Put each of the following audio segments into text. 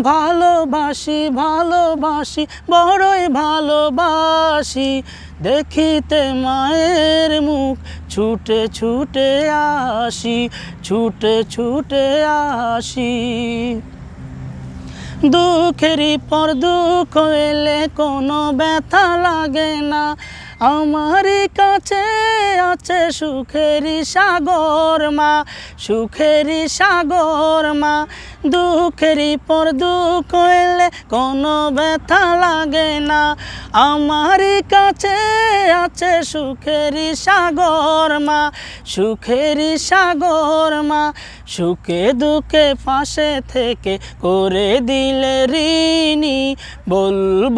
ভালোবাসি ভালোবাসি, বড়ই ভালোবাসি। দেখিতে মায়ের মুখ ছুটে ছুটে আসি, ছুটে ছুটে আসি। দুঃখেরই পর দুঃখ এলে কোনো ব্যথা লাগে না। আমার কাছে আছে সুখেরই সাগর মা সুখেরই সাগর মা। দুঃখেরই পর দুঃখ এলে কোনো ব্যথা লাগে না। আমার কাছে আছে সুখেরই সাগর মা সুখেরই সাগর মা। সুখে দুঃখে ফাঁসে থেকে করে দিলে ঋণী, বলব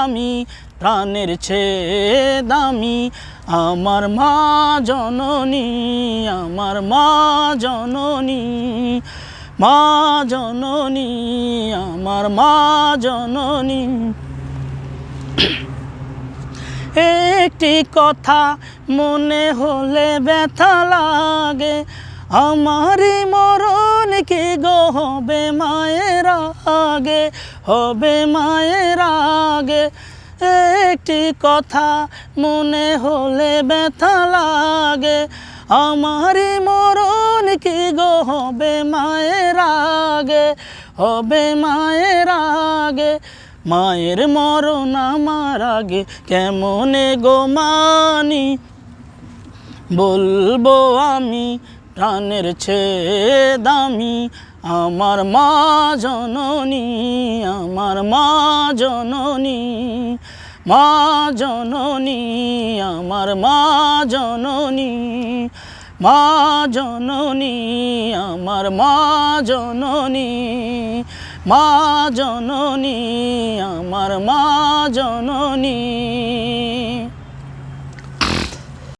আমি প্রাণের চেয়ে দামি আমার মা জননী, আমার মা জননী মা জননী, আমার মা জননী। একটি কথা মনে হলে ব্যথা লাগে আমার মরণ কি গো হবে মায়ের আগে, হবে মায়ের আগে। একটি কথা মনে হলে ব্যথা লাগে। আমার মরণ কি গো হবে মায়ের আগে? হবে মায়ের আগে। মায়ের মরণ আমার আগে কেমনে গো মানি? বলব আমি, প্রাণের চেয়ে দামি। আমার মা জননী, আমার মা জননী মা জননী, আমার মা জননী মা জননী, আমার মা জননী মা জননী, আমার মা জননী।